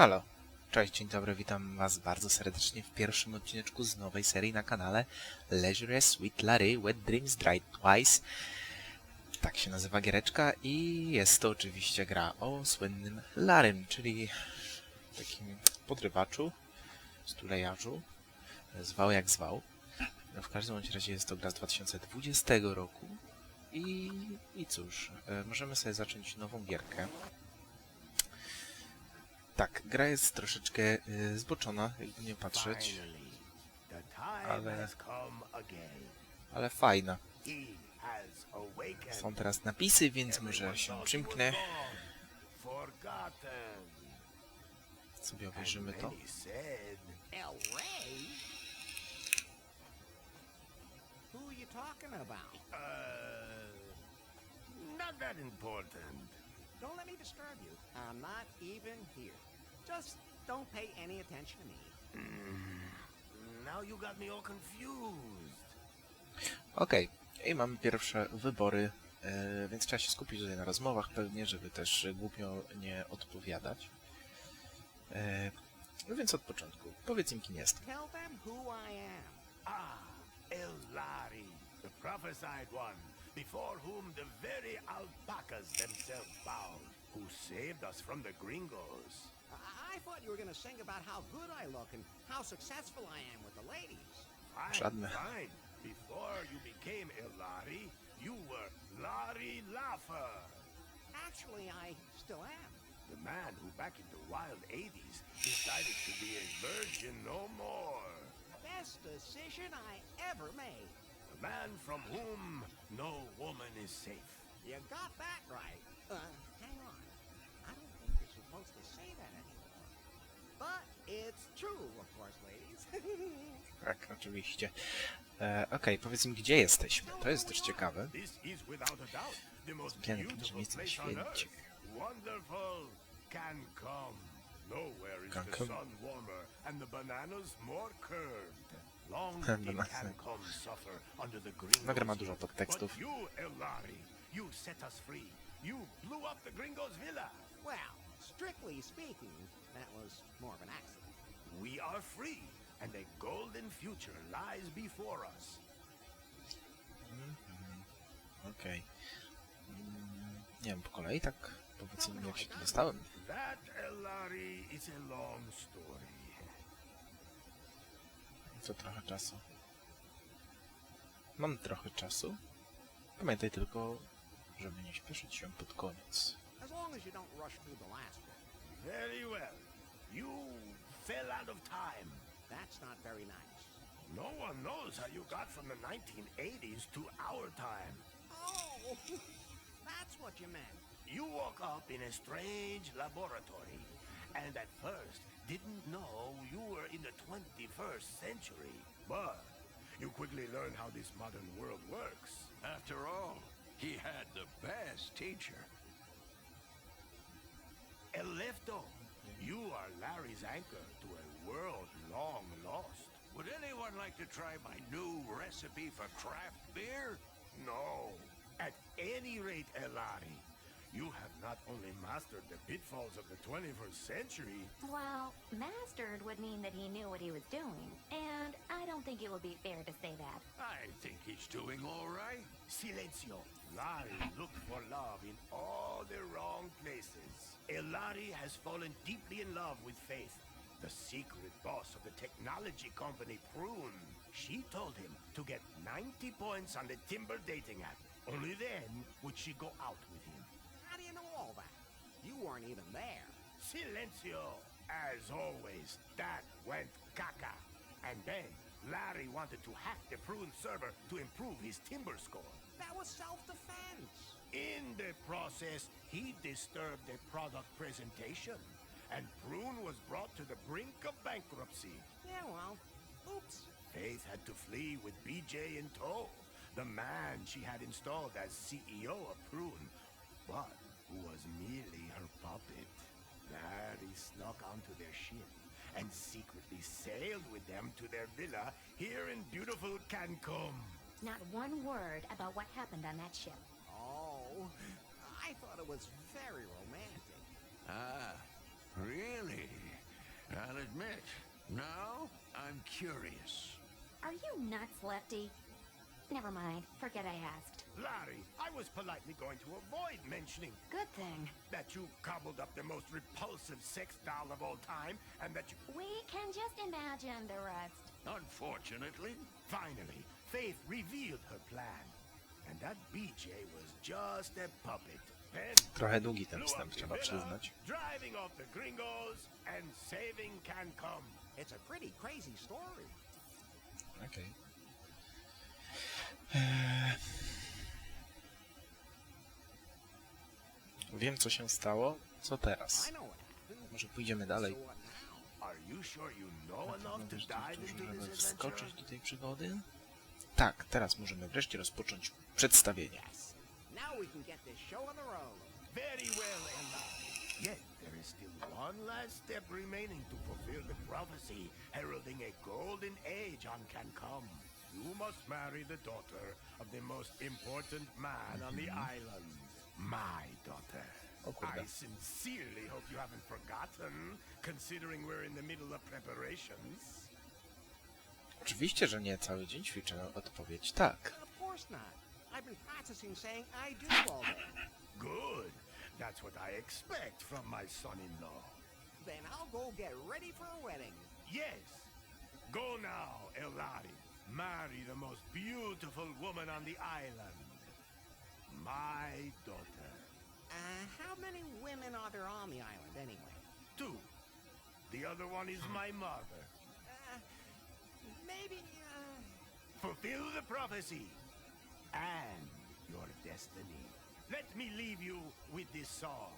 Halo. Cześć, dzień dobry, witam was bardzo serdecznie w pierwszym odcineczku z nowej serii na kanale Leisure Sweet Larry Wet Dreams Dried Twice. Tak się nazywa giereczka i jest to oczywiście gra o słynnym Larym, czyli takim podrywaczu, stulejarzu, zwał jak zwał. No, w każdym razie jest to gra z 2020 roku i, i cóż, e, możemy sobie zacząć nową gierkę. Tak, gra jest troszeczkę y, zboczona, jakby nie patrzeć, Ale- ale fajna. Są teraz napisy, więc może się przymknę. Sobie obejrzymy to. Who are you talking about? uh, not that important. Don't let me disturb you. I'm not even here. Just don't pay any attention to me. Now you got me all confused. Okej, i mamy pierwsze wybory, y, więc trzeba się skupić tutaj na rozmowach pewnie, żeby też głupio nie odpowiadać. Y, No więc od początku. Powiedz im, kim jestem. Tell them who I am. Ah, El Lari, the prophesied one, before whom the very alpacas themselves bowed, who saved us from the gringos. I, I thought you were going to sing about how good I look and how successful I am with the ladies. Fine, Żadne. fine. Before you became El Lari, you were Lari Laffer. Actually, I still am. The man who back in the wild 80s decided to be a virgin no more. Best decision I ever made. The man from whom no woman is safe. You got that right. Uh, hang on. I don't think you're supposed to say that anymore. Tak, oczywiście. E, Okej, powiedz im, gdzie jesteśmy. To jest też ciekawe. This is without a doubt the most Piękne beautiful miejsce na place on earth. świecie. Wonderful can come. Nowhere is the Cancun. sun warmer and the bananas more curved. Long Banana. did Cancun suffer under the gringos. No, gra ma dużo podtekstów. But you, Elari, you set us free. You blew up the gringos' villa. well, strictly speaking, that was more of an accident. We are free, and a golden future lies before us. Okej. Mm, Nie wiem, po kolei tak? Powiedz im, jak się tu dostałem. That, Elari, is a long story. To trochę czasu. Mam trochę czasu. Pamiętaj tylko, żeby nie śpieszyć się pod koniec. As long as you don't rush through the last bit. Very well. You fell out of time. That's not very nice. No one knows how you got from the 1980s to our time. Oh, that's what you meant. You woke up in a strange laboratory, and at first didn't know you were in the 21st century. But you quickly learned how this modern world works. After all, he had the best teacher. Elefto, you are Larry's anchor to a world long lost. Would anyone like to try my new recipe for craft beer? No. At any rate, Elari, you have not only mastered the pitfalls of the 21st century, Well, mastered would mean that he knew what he was doing, and I don't think it would be fair to say that. I think he's doing all right. Silencio. Larry looked for love in all the wrong places. Elari has fallen deeply in love with Faith, the secret boss of the technology company Prune. She told him to get 90 points on the Timber dating app. Only then would she go out with weren't even there. Silencio! As always, that went caca. And then, Larry wanted to hack the Prune server to improve his timber score. That was self-defense. In the process, he disturbed the product presentation. And Prune was brought to the brink of bankruptcy. Yeah, well, oops. Faith had to flee with BJ in tow, the man she had installed as CEO of Prune, but who was merely her puppet. Larry snuck onto their ship and secretly sailed with them to their villa here in beautiful Cancun. Not one word about what happened on that ship. Oh, I thought it was very romantic. Ah, really? I'll admit, now I'm curious. Are you nuts, Lefty? Never mind. Forget I asked. Larry, I was politely going to avoid mentioning Good thing. that you cobbled up the most repulsive sex doll of all time, and that you... We can just imagine the rest. Unfortunately, Finally, Faith revealed her plan. And that BJ was just a puppet. Trochę długi ten blew wstęp, trzeba villa, przyznać. driving off the gringos and saving Cancom. It's a pretty crazy story. Okej. Eee. Wiem, co się stało. Co teraz? Może pójdziemy dalej. Żeby this wskoczyć do tej przygody? Tak, teraz możemy wreszcie rozpocząć przedstawienie. Very well, Ella. Yet there is still one last step remaining to fulfill the prophecy heralding a golden age on Cancom. You must marry the daughter of the most important man on the island. My daughter. Oh, o kurde. I sincerely hope you haven't forgotten, considering we're in the middle of preparations. Oczywiście, że nie. Cały dzień ćwiczę odpowiedź tak. Of course not. I've been practicing saying I do all day. Good. That's what I expect from my son-in-law. Then I'll go get ready for a wedding. Yes. Go now, Elari. Marry the most beautiful woman on the island. My daughter. Uh, how many women are there on the island anyway? Two. The other one is my mother. Uh, maybe, uh... Fulfill the prophecy and your destiny. Let me leave you with this song.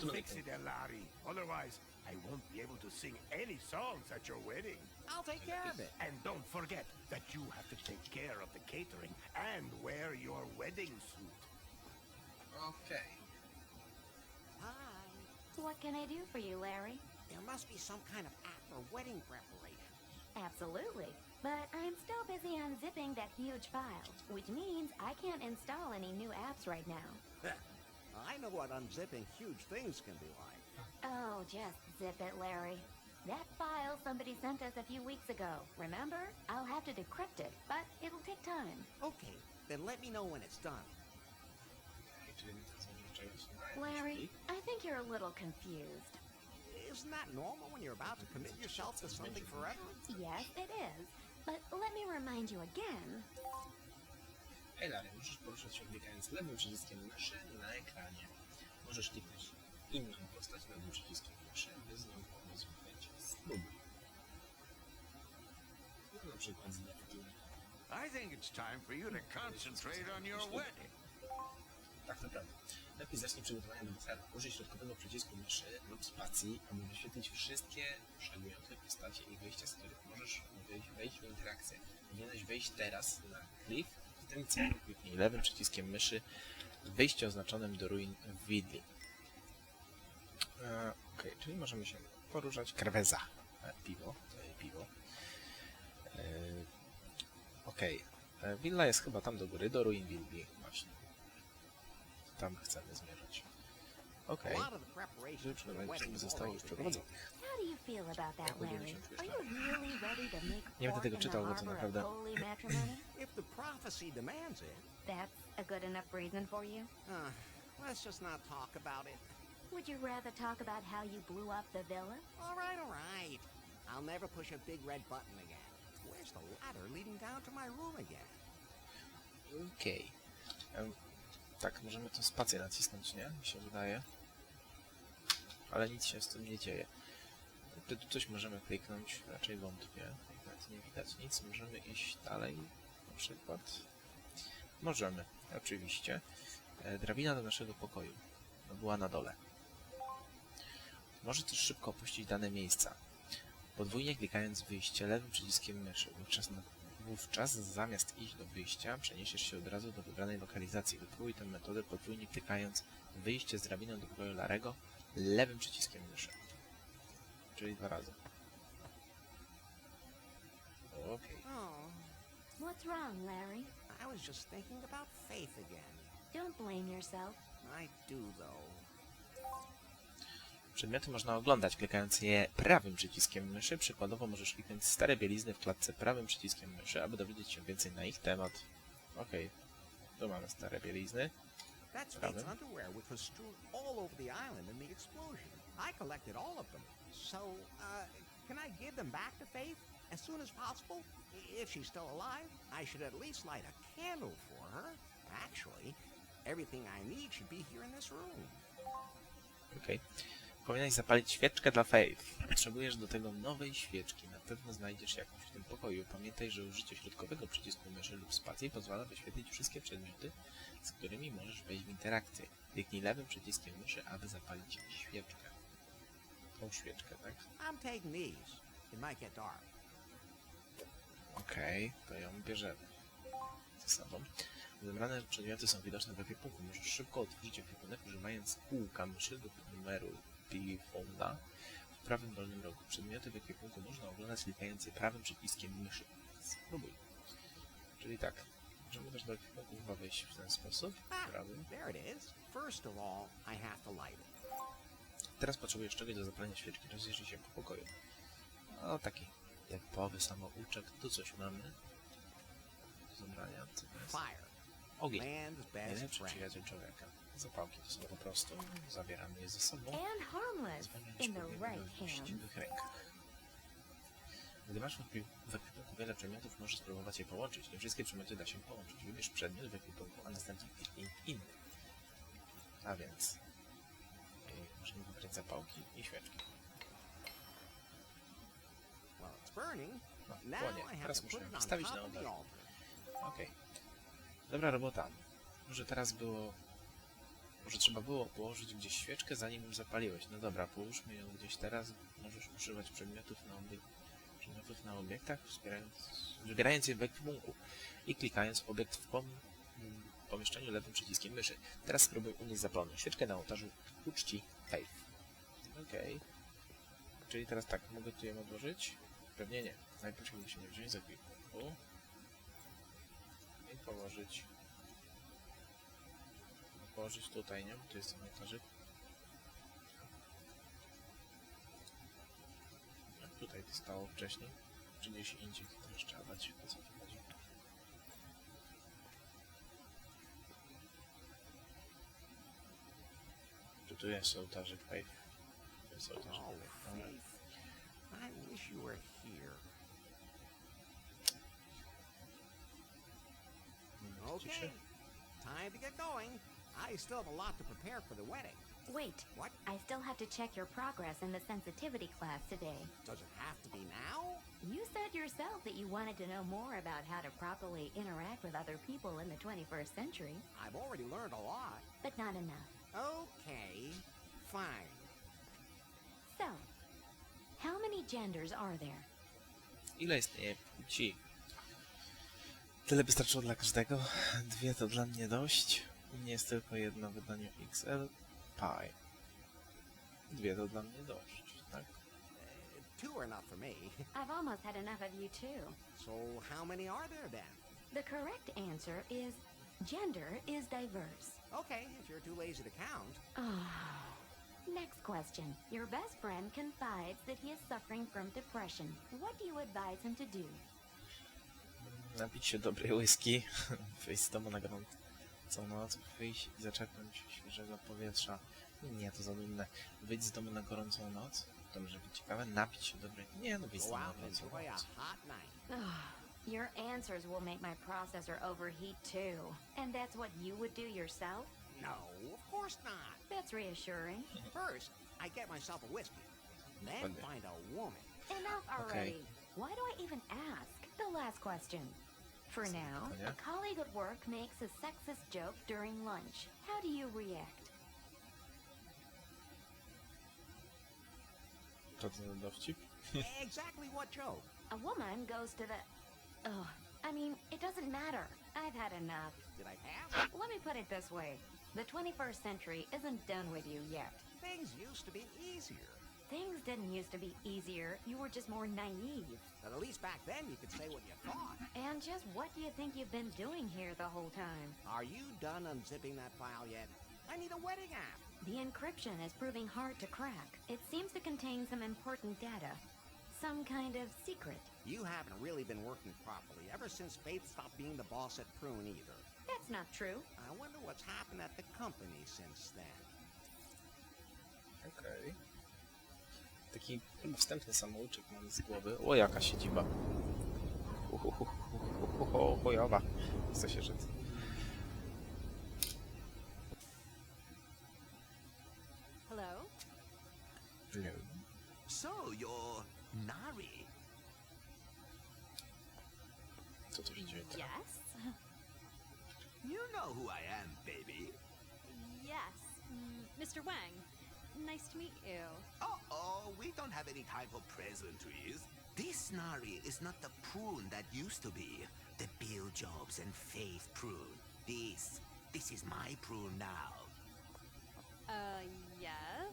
To fix it, Elari. Otherwise, I won't be able to sing any songs at your wedding. I'll take care of it. And don't forget that you have to take care of the catering and wear your wedding suit. Okay. Hi. What can I do for you, Larry? There must be some kind of app for wedding preparations. Absolutely. But I'm still busy unzipping that huge file, which means I can't install any new apps right now. I know what unzipping huge things can be like. Oh, just zip it, Larry. That file somebody sent us a few weeks ago. Remember? I'll have to decrypt it, but it'll take time. Okay, then let me know when it's done. Larry, I think you're a little confused. Isn't that normal when you're about to commit yourself to something forever? Yes, it is. But let me remind you again. Hej możesz poruszać się klikając lewym przyciskiem myszy na ekranie. Możesz kliknąć inną postać lewym przyciskiem myszy, by z nią porozmawiać. Spróbuj. No, na przykład z Leftim. I think it's time for you to concentrate on your wedding. Tak naprawdę. Lepiej zacznij przygotowania do wesela. Użyj środkowego przycisku myszy lub spacji, aby wyświetlić wszystkie przedmioty, postacie i wyjścia, z których możesz wejść, wejść w interakcję. Powinieneś wejść teraz na cliff tym celu kliknij lewym przyciskiem myszy wyjście oznaczonym do ruin w Widli. E, Okej, czyli możemy się poruszać. Kreweza. E, piwo. E, piwo. E, Okej. E, Willa jest chyba tam do góry, do ruin Wildi. Właśnie. Tam chcemy zmierzać. Okej. Życzę najlepszych pozostałych przeprowadzonych. Nie będę tego czytał, bo to matrimony? If the prophecy demands it. That's a good enough reason for you? Uh, let's just not talk about it. Would you rather talk about how you blew up the villa? All right, all right. I'll never push a big red button again. Where's the ladder leading down to my room again? Okay. Um, Tak, możemy tą spację nacisnąć, nie? Mi się wydaje. Ale nic się z tym nie dzieje. Tu tu coś możemy kliknąć, raczej wątpię. Nawet nie widać nic. Możemy iść dalej, na przykład. Możemy, oczywiście. E, Drabina do naszego pokoju. No, była na dole. Może też szybko opuścić dane miejsca. Podwójnie klikając wyjście lewym przyciskiem myszy. Wówczas, Wówczas zamiast iść do wyjścia, przeniesiesz się od razu do wybranej lokalizacji. Wypróbuj tę metodę podwójnie klikając wyjście z drabiną do pokoju Larego lewym przyciskiem myszy. Czyli dwa razy. Okej. Oh, what's wrong, Larry? I was just thinking about Faith again. Don't blame yourself. I do, though. Przedmioty można oglądać klikając je prawym przyciskiem myszy. Przykładowo możesz kliknąć stare bielizny w klatce prawym przyciskiem myszy, aby dowiedzieć się więcej na ich temat. Okej. Tu mamy stare bielizny. That's Problem? Faith's underwear, which was strewn all over the island in the explosion. I collected all of them. So, uh, can I give them back to Faith as soon as possible? If she's still alive, I should at least light a candle for her. Actually, everything I need should be here in this room. Okej. Powinieneś zapalić świeczkę dla Faith. Potrzebujesz do tego nowej świeczki. Na pewno znajdziesz jakąś w tym pokoju. Pamiętaj, że użycie środkowego przycisku myszy lub spacji pozwala wyświetlić wszystkie przedmioty, z którymi możesz wejść w interakcję. Kliknij lewym przyciskiem myszy, aby zapalić świeczkę. Tą świeczkę, tak? I'm taking these. It might get dark. Okej, to ją bierzemy ze sobą. Wybrane przedmioty są widoczne w ekwipunku. Możesz szybko otworzyć ekwipunek używając kółka myszy lub numeru telefonda w prawym dolnym rogu. Przedmioty w ekwipunku można oglądać klikając je prawym przyciskiem myszy. Spróbuj. Czyli tak, możemy też do ekwipunku chyba wejść w ten sposób, prawym. Teraz potrzebujesz czegoś do zapalenia świeczki. Rozejrzyj się po pokoju. O, taki typowy samouczek. Tu coś mamy. Do zabrania. Co to jest? Ogień. Najlepszy przyjaciel człowieka. Zapałki to są po prostu. Zabieramy je ze sobą. And harmless Zwalniać hand. właściwych rękach. Gdy masz w ekwi- w ekwipunku wiele przedmiotów, możesz spróbować je połączyć. Nie wszystkie przedmioty da się połączyć. Wybierz przedmiot w ekwipunku, a następnie kliknij w inny. A więc możemy wybrać zapałki i świeczki. Well, it's burning. No, płonie. Teraz muszę ją top na altar. Okej. Dobra robota. Może teraz było... Może trzeba było położyć gdzieś świeczkę, zanim ją zapaliłeś. No dobra, połóżmy ją gdzieś teraz. Możesz używać przedmiotów na, obiek... przedmiotów na obiektach, wspierając... wybierając je w ekwipunku i klikając obiekt w pom... pomieszczeniu lewym przyciskiem myszy. Teraz spróbuj unieść zapaloną świeczkę na ołtarzu uczci Faith. Okej. Czyli teraz tak, mogę tu ją odłożyć? Pewnie nie. Najpierw musimy wziąć z ekwipunku i położyć położyć tutaj, nie? Tu jest ten ołtarzyk. Jak tutaj to stało wcześniej, czy gdzieś indziej to też trzeba dać, o co tu chodzi. Czy tu jest ołtarzyk Faith? Tu jest ołtarzyk Oh, Faith. I wish you were here. Ciszy. Okay. Time to get going. I still have a lot to prepare for the wedding. Wait, What? I still have to check your progress in the sensitivity class today. Does it have to be now? You said yourself that you wanted to know more about how to properly interact with other people in the 21st century, I've already learned a lot. but not enough. Okay. Fine. So, how many genders are there? Ile istnieje płci? Tyle wystarczyło dla każdego. Dwie to dla mnie dość. U mnie jest tylko jedno w wydaniu XL. Pi. Dwie to dla mnie dość, tak? Uh, two are not for me. I've almost had enough of you too. So how many are there then? The correct answer is gender is diverse. Okay, if you're too lazy to count. Next question. Your best friend confides that he is suffering from depression. What do you advise him to do? Napić się dobrej whisky, wyjść z domu na gorącą noc, wyjść i zaczerpnąć świeżego powietrza. Nie, to za dumne. Wyjść z domu na gorącą noc, to może być ciekawe. Napić się dobrej... Nie, no wyjść z domu na gorącą enjoy a noc. hot night. Your answers will make my processor overheat too. And that's what you would do yourself? No, of course not. That's reassuring. First, I get myself a whiskey. Then find a woman. Enough Okay. already. Why do I even ask? The last question. For now, a colleague at work makes a sexist joke during lunch. How do you react? To ten dowcip? exactly what joke? A woman goes to the. Ugh. I mean, it doesn't matter. I've had enough. Did I pass? Let me put it this way the 21st century isn't done with you yet. Things used to be easier. Things didn't used to be easier. You were just more naive. But at least back then you could say what you thought. And just what do you think you've been doing here the whole time? Are you done unzipping that file yet? I need a wedding app. The encryption is proving hard to crack. It seems to contain some important data. Some kind of secret. You haven't really been working properly ever since Faith stopped being the boss at Prune either. That's not true. I wonder what's happened at the company since then. Okej. Taki chyba wstępny samouczek mam z głowy. O, jaka siedziba. Chujowa. Chce się rzec. Hello? So, you're Nari. Co tu się dzieje teraz? Yes? You know who I am, baby. Yes. Mm, Mr. Wang. Nice to meet you. Uh-oh, we don't have any time for pleasantries. This Nari is not the prune that used to be. The Bill Jobs and Faith prune. This, this is my prune now. Uh, yes?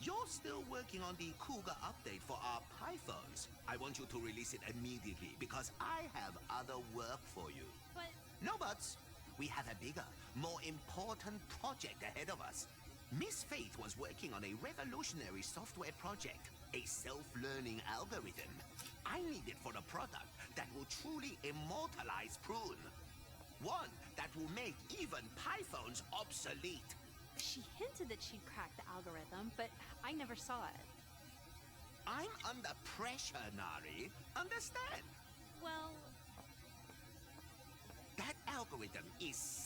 You're still working on the Cougar update for our Pythons. I want you to release it immediately because I have other work for you. But, No buts. We have a bigger, more important project ahead of us. Miss Faith was working on a revolutionary software project, a self-learning algorithm. I need it for a product that will truly immortalize Prune. One that will make even Pythons obsolete. she hinted that she'd cracked the algorithm, but I never saw it. I'm under pressure, Nari. Understand? Well, That algorithm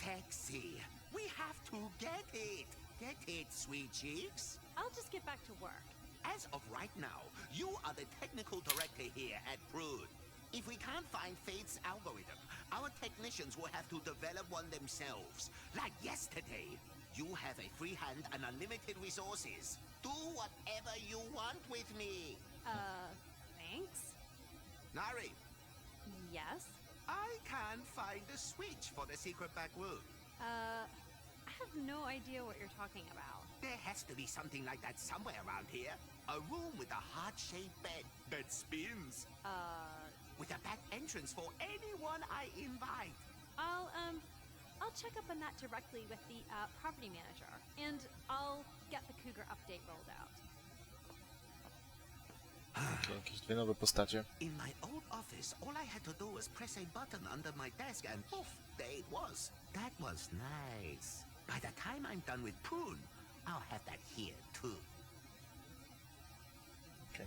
sexy. We have to get it. Get it, sweet cheeks? I'll just get back to work. As of right now, you are the technical director here at Brood. If we can't find Faith's algorithm, our technicians will have to develop one themselves. Like yesterday. You have a free hand and unlimited resources. Do whatever you want with me. Uh, thanks? Nari, Yes? I can't find the switch for the secret back room. Uh, I have no idea what you're talking about. There has to be something like that somewhere around here. A room with a heart-shaped bed that spins. Uh, With a back entrance for anyone I invite. I'll, um, I'll check up on that directly with the, uh, property manager. And I'll get the Cougar update rolled out. Jakieś dwie nowe postacie. In my old office, all I had to do was press a button under my desk and poof, there it was. That was nice. By the time I'm done with Prune, I'll have that here too. Okej.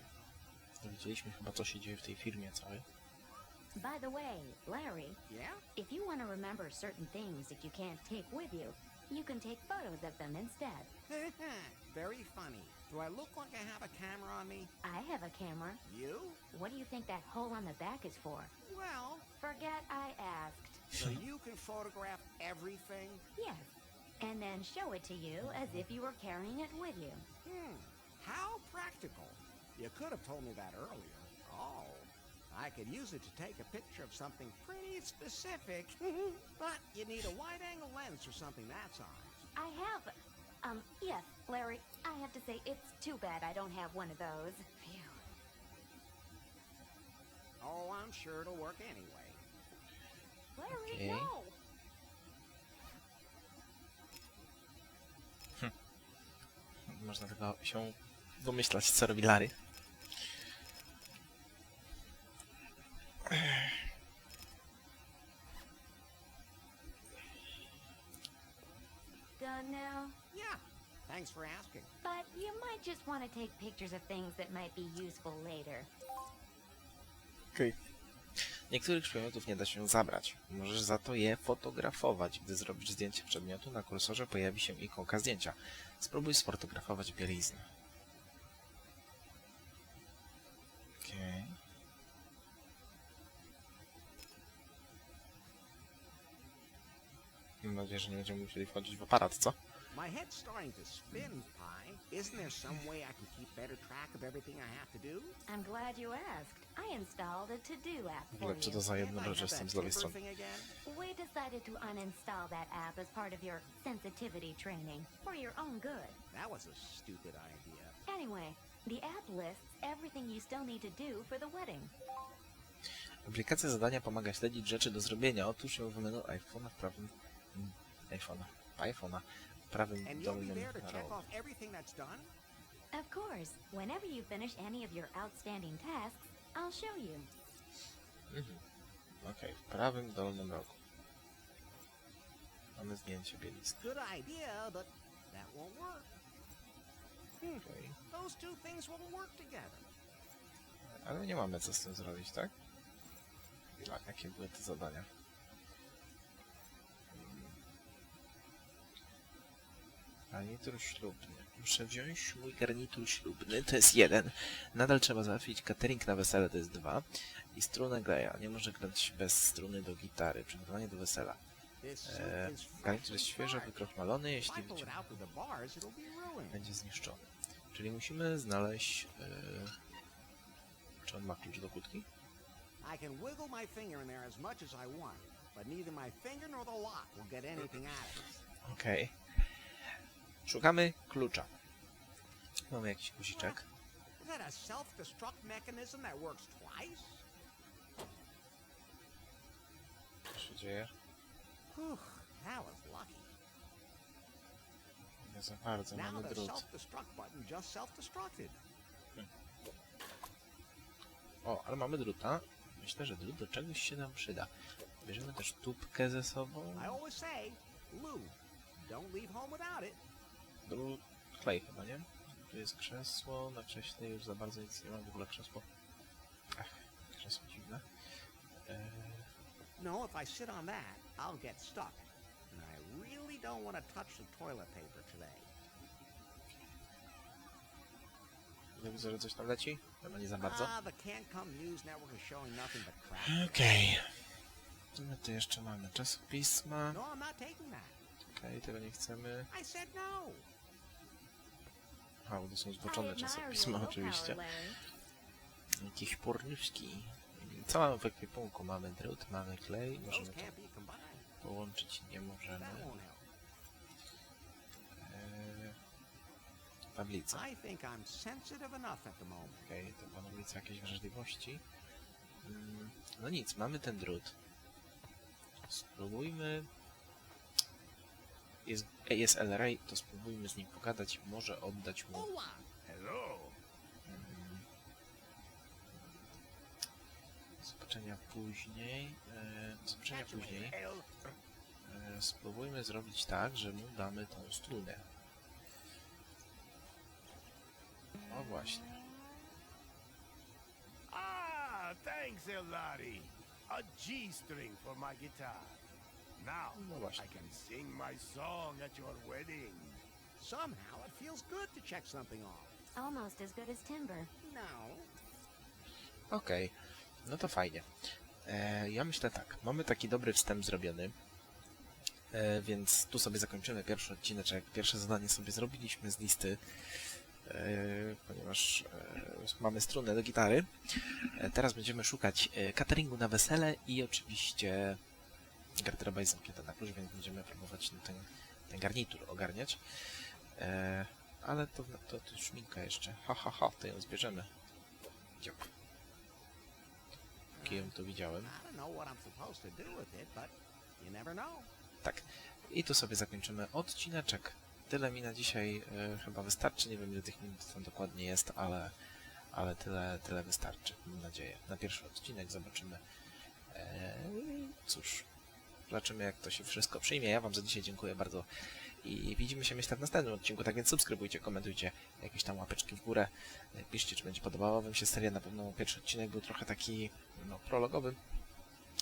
Dowiedzieliśmy chyba, co się dzieje w tej firmie całej. By the way, Larry, Yeah? if you want to remember certain things that you can't take with you, you can take photos of them instead. Very funny. Do I look like I have a camera on me? I have a camera. You? What do you think that hole on the back is for? Well, Forget I asked. so you can photograph everything? Yes. And then show it to you as if you were carrying it with you. Hmm. How practical. You could have told me that earlier. Oh. I could use it to take a picture of something pretty specific. but you need a wide angle lens for something that size. I have. Um, yes, Larry, I have to say it's too bad I don't have one of those. Phew. Oh, I'm sure it'll work anyway. Larry, Okay. no! Można tylko się domyślać, co robi Larry. Thanks for asking. But you might just want to take pictures of things that might be useful later. Okej. Niektórych przedmiotów nie da się zabrać. Możesz za to je fotografować. Gdy zrobisz zdjęcie przedmiotu, na kursorze pojawi się ikonka zdjęcia. Spróbuj sfotografować bieliznę. Okej. Mam nadzieję, że nie będziemy musieli wchodzić w aparat, co? My head's starting to spin, Pi. Isn't there some way I can keep better track of everything I have to do? I'm glad you asked. I installed a to-do app for ogóle, to you. za If jedno I rzecz have jestem that z lewej strony. again? We decided to uninstall that app as part of your sensitivity training for your own good. That was a stupid idea. Anyway, The app lists everything you still need to do for the wedding. Aplikacja zadania pomaga śledzić rzeczy do zrobienia. Otóż ją w menu hmm, iPhone'a w prawym... iPhone'a. iPhone'a. W prawym And you'll be dolnym there to check rogu. off everything that's done? Of course, whenever you finish any of your outstanding tasks, I'll show you. Mhm. Okej, w prawym dolnym rogu. Mamy zdjęcie bielisk. Good idea, but that won't work. Hmm, Okej. those two things won't work together. Ale nie mamy co z tym zrobić, tak? Chwila, jakie były te zadania? Garnitur ślubny. Muszę wziąć mój garnitur ślubny, to jest jeden. Nadal trzeba załatwić catering na wesele, to jest dwa. I strunę Greya. Nie może grać bez struny do gitary. Przygotowanie do wesela. E, garnitur jest świeżo wykrochmalony, jeśli ruined. będzie zniszczony. Czyli musimy znaleźć... E... Czy on ma klucz do kłódki? I can wiggle my finger in there as much as I want, but neither my finger nor the lock will get anything out of it. Okej. Szukamy klucza. Mamy jakiś guziczek. Co się dzieje? Nie za bardzo. Mamy drut. O, ale mamy druta. Myślę, że drut do czegoś się nam przyda. Bierzemy też tubkę ze sobą. I always say, Lou, don't leave home without it. Drut, klej chyba, nie? Tu jest krzesło. Na krześle już za bardzo nic nie ma. W ogóle krzesło. Ach, krzesło dziwne. Eee, No, if I sit on that, I'll get stuck. And I really don't want to touch the toilet paper today. nie widzę, że coś tam leci. Chyba nie za bardzo. Ah. Okej. Co my tu jeszcze mamy? Czasopisma. No. Okej, tego nie chcemy. A, bo to są zboczone czasopisma oczywiście. Jakieś porniczki. Co mamy w ekwipunku? Mamy drut, mamy klej. Możemy to połączyć. Nie możemy. Eee, tablica. Okej, to tablica jakiejś wrażliwości. Mm, no nic, mamy ten drut. Spróbujmy... Jest, jest El Rey, to spróbujmy z nim pogadać. Może oddać mu. Mm. Zobaczenia później. E, zobaczenia później. E, spróbujmy zrobić tak, że mu damy tą strunę. O właśnie. Ah, thanks, Elari. A G string for my guitar. Now No właśnie. I can sing my song at your wedding. Somehow it feels good to check something off. Almost as good as timber. No. Okej, no to fajnie. E, ja myślę tak, mamy taki dobry wstęp zrobiony, e, więc tu sobie zakończymy pierwszy odcineczek. Pierwsze zadanie sobie zrobiliśmy z listy, e, ponieważ e, mamy strunę do gitary. E, teraz będziemy szukać e, cateringu na wesele i oczywiście garderoba jest zamknięta na klucz, więc będziemy próbować ten, ten garnitur ogarniać. E, ale to, to, to szminka jeszcze. Ha, ha, ha, to ją zbierzemy. Dział. Kijem to widziałem. Tak. I tu sobie zakończymy odcineczek. Tyle mi na dzisiaj e, chyba wystarczy. Nie wiem ile tych minut tam dokładnie jest, ale, ale tyle, tyle wystarczy. Mam nadzieję. Na pierwszy odcinek zobaczymy. E, cóż, zobaczymy jak to się wszystko przyjmie. Ja Wam za dzisiaj dziękuję bardzo i widzimy się myślę w następnym odcinku. Tak więc subskrybujcie, komentujcie, jakieś tam łapeczki w górę. Piszcie, czy będzie podobała Wam się seria. Na pewno pierwszy odcinek był trochę taki no, prologowy.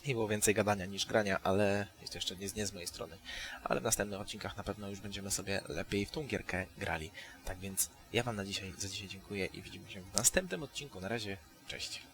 I było więcej gadania niż grania, ale jest jeszcze nie, nie z mojej strony. Ale w następnych odcinkach na pewno już będziemy sobie lepiej w tą gierkę grali. Tak więc ja Wam na dzisiaj, za dzisiaj dziękuję i widzimy się w następnym odcinku. Na razie, cześć.